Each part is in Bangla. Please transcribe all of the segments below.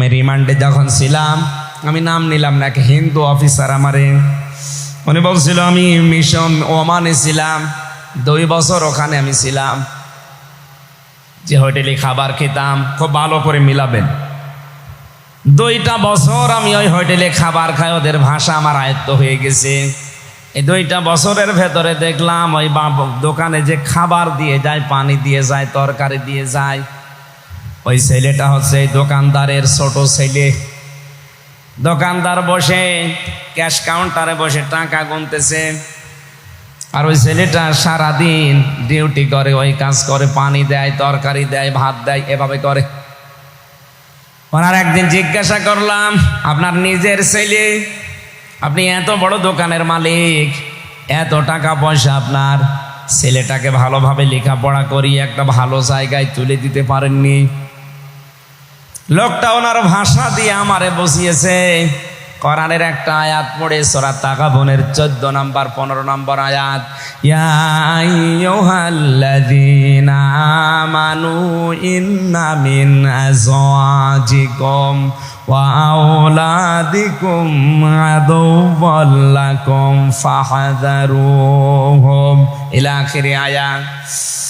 আমি রিমান্ডে যখন ছিলাম, আমি নাম নিলাম না, এক হিন্দু অফিসার আমারে। উনি বলছিল, আমি মিশন ওমানে ছিলাম, দুই বছর ওখানে আমি ছিলাম। যে হোটেলে খাবার খেতাম, খুব ভালো করে মিলাবেন। দুইটা বছর আমি ওই হোটেলে খাবার খাই, ওদের ভাষা আমার আয়ত্ত হয়ে গেছে। এই দুইটা বছরের ভেতরে দেখলাম, ওই দোকানে যে খাবার দিয়ে যায়, পানি দিয়ে যায়, তরকারি দিয়ে যায় ওই ছেলেটা হচ্ছে দোকানদারের ছোট ছেলে। দোকানদার বসে, ক্যাশ কাউন্টারে বসে টাকা গুনতেছে। আর ওই ছেলেটা সারাদিন ডিউটি করে, ওই কাজ করে, পানি দেয়, তরকারি দেয়, ভাত দেয়, এভাবে করে। ওনার একদিন জিজ্ঞাসা করলাম, আপনার নিজের ছেলে? আপনি এত বড় দোকানের মালিক, এত টাকা পয়সা আপনার? ছেলেটাকে ভালোভাবে লেখাপড়া করি একটা ভালো জায়গায় তুলে দিতে পারেননি? লোকটা ওনার ভাষা দিয়ে আমারে বসিয়েছে কোরআনের একটা আয়াত পড়ে, সোরা তাকা বোনের চোদ্দ নাম্বার, পনেরো নম্বর আয়াত। মিন আখিরি আয়াত।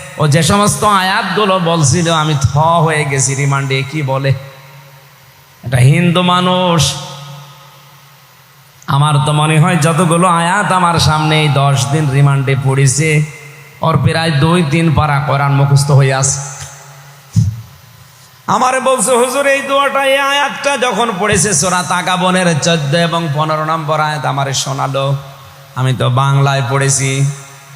ও যে সমস্ত আয়াতগুলো বলছিল, আমি থ হয়ে গেছি, রিমান্ডে কি বলে? এটা হিন্দু মানুষ। আমার তো মনে হয় যতগুলো আয়াত আমার সামনে এই দশ দিন রিমান্ডে পড়েছে, ওর প্রায় দুই তিন পারা কোরআন মুখস্থ হয়ে আছে। আমারে বলছে, হুজুর, এই দোয়াটা, এই আয়াতটা যখন পড়েছে, সোরা তাকা বনের চোদ্দ এবং পনেরো নম্বর আয়াত আমার শোনালো। আমি তো বাংলায় পড়েছি।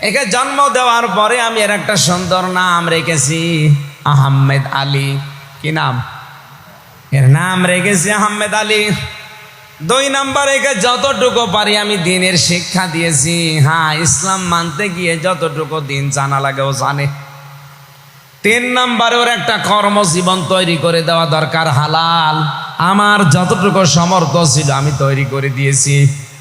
একে জন্ম দেওয়ার পরে আমি এর একটা সুন্দর নাম রেখেছি, আহমেদ আলী। কি নাম? এর নাম রেখেছি আহমেদ আলী। দুই নাম্বার একে যতটুকু পারি আমি দিনের শিক্ষা দিয়েছি। হ্যাঁ ইসলাম মানতে গিয়ে যতটুকু দিন জানা লাগে ও জানে। তিন নাম্বারে ওর একটা কর্মজীবন তৈরি করে দেওয়া দরকার, হালাল। আমার যতটুকু সমর্থ ছিল আমি তৈরি করে দিয়েছি।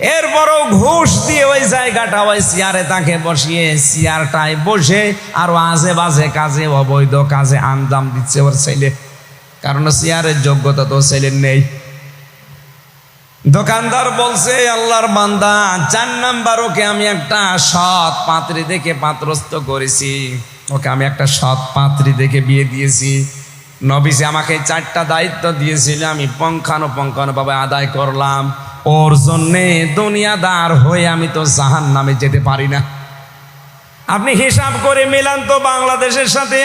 এরপরও ঘুষ দিয়ে ওই জায়গাটা ওই চেয়ারে তাকে বসিয়ে চেয়ারটায় বসে আরও আজে বাজে কাজে, অবৈধ কাজে আঞ্জাম দিচ্ছে ওর ছেলে। কারণ চেয়ারের যোগ্যতা তো ছেলের নেই। দোকানদার বলছে, আল্লাহর বান্দা, চার নাম্বার ওকে আমি একটা সৎ পাত্রী দেখে পাত্রস্থ করেছি। ওকে আমি একটা সৎ পাত্রী দেখে বিয়ে দিয়েছি। নবিসে আমাকে চারটা দায়িত্ব দিয়েছিল, আমি পঙ্খানো পঙ্খানো ভাবে আদায় করলাম। ওর জন্যে দুনিয়াদার হয়ে আমি তো জাহান নামে যেতে পারি না। আপনি হিসাব করে মিলান তো বাংলাদেশের সাথে